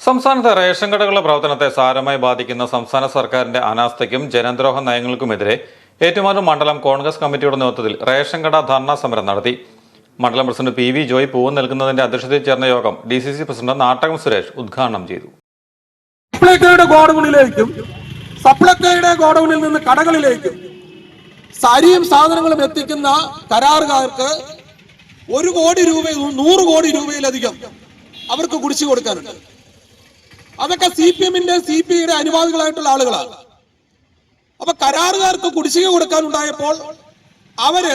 സംസ്ഥാനത്തെ റേഷൻ കടകളുടെ പ്രവർത്തനത്തെ സാരമായി ബാധിക്കുന്ന സംസ്ഥാന സർക്കാരിന്റെ അനാസ്ഥയ്ക്കും ജനദ്രോഹ നയങ്ങൾക്കുമെതിരെ ഏറ്റുമാനൂർ മണ്ഡലം കോൺഗ്രസ് കമ്മിറ്റിയുടെ നേതൃത്വത്തിൽ റേഷൻ കട ധർണാ സമരം നടത്തി. മണ്ഡലം പ്രസിഡന്റ് പി വി ജോയ് പൂവ് നൽകുന്നതിന്റെ അധ്യക്ഷതയിൽ ചേർന്ന യോഗം D C C president Nattakom Suresh ഉദ്ഘാടനം ചെയ്തു. ഗോഡൌണിൽ നിന്ന് കടകളിലേക്കും സരിയും സാധനങ്ങളും എത്തിക്കുന്ന കരാറുകാർക്ക് ഒരു കോടി രൂപ നൂറ് കോടി രൂപയിലധികം അവർക്ക് കുടിച്ചു കൊടുക്കാനുണ്ട്. അതൊക്കെ സി പി എമ്മിന്റെ സി പി ഐയുടെ അനുവാദികളായിട്ടുള്ള ആളുകളാണ്. അപ്പൊ കരാറുകാർക്ക് കുടിശ്ശിക കൊടുക്കാനുണ്ടായപ്പോൾ അവർ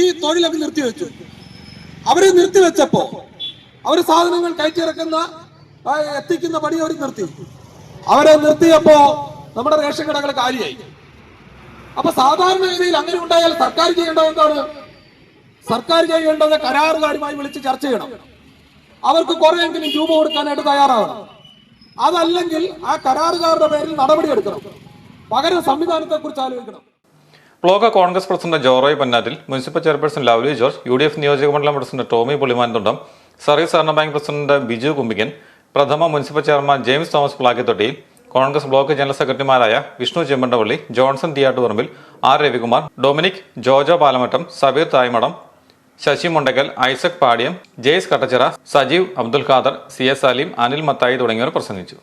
ഈ തൊഴിലൊക്കെ നിർത്തിവെച്ചു. അവർ നിർത്തിവെച്ചപ്പോ അവർ സാധനങ്ങൾ കയറ്റിറക്കുന്ന എത്തിക്കുന്ന പണി അവർ നിർത്തി. അവരെ നിർത്തിയപ്പോ നമ്മുടെ റേഷൻ കടകൾ കാലിയായി. അപ്പൊ സാധാരണ രീതിയിൽ അങ്ങനെ ഉണ്ടായാൽ സർക്കാർ ചെയ്യേണ്ടത് എന്താണ്? സർക്കാർ ചെയ്യേണ്ടത് കരാറുകാരുമായി വിളിച്ച് ചർച്ച ചെയ്യണം. അവർക്ക് കുറെയെങ്കിലും രൂപ കൊടുക്കാനായിട്ട് തയ്യാറാവണം. അതല്ലെങ്കിൽ ആ കരാറുകാരുടെ പേരിൽ നടപടി എടുക്കണം. പകരം സംവിധാനത്തെ കുറിച്ച് ആലോചിക്കണം. Block Congress president Joroy Pannattil municipal chairperson Lovely George U D F നിയോജക മണ്ഡലം പ്രസിഡന്റ് ടോമി പുളിമാൻതുണ്ടം സർവീസ് സഹകരണ ബാങ്ക് പ്രസിഡന്റ് ബിജു കുമ്പിക്കൻ പ്രഥമ municipal chairman James Thomas Plakkithottiyil Congress block general സെക്രട്ടറിമാരായ Vishnu Chemmandapally Johnson Thiyattuparambil R Ravikumar Dominic Jojo Palamattam Sabeer Thaymadam Sasi Mundakal Isaac Padiyam Jaise Kattachira Sajeev Abdul Khader C S Aleem Anil Mathai തുടങ്ങിയവർ പ്രസംഗിച്ചു.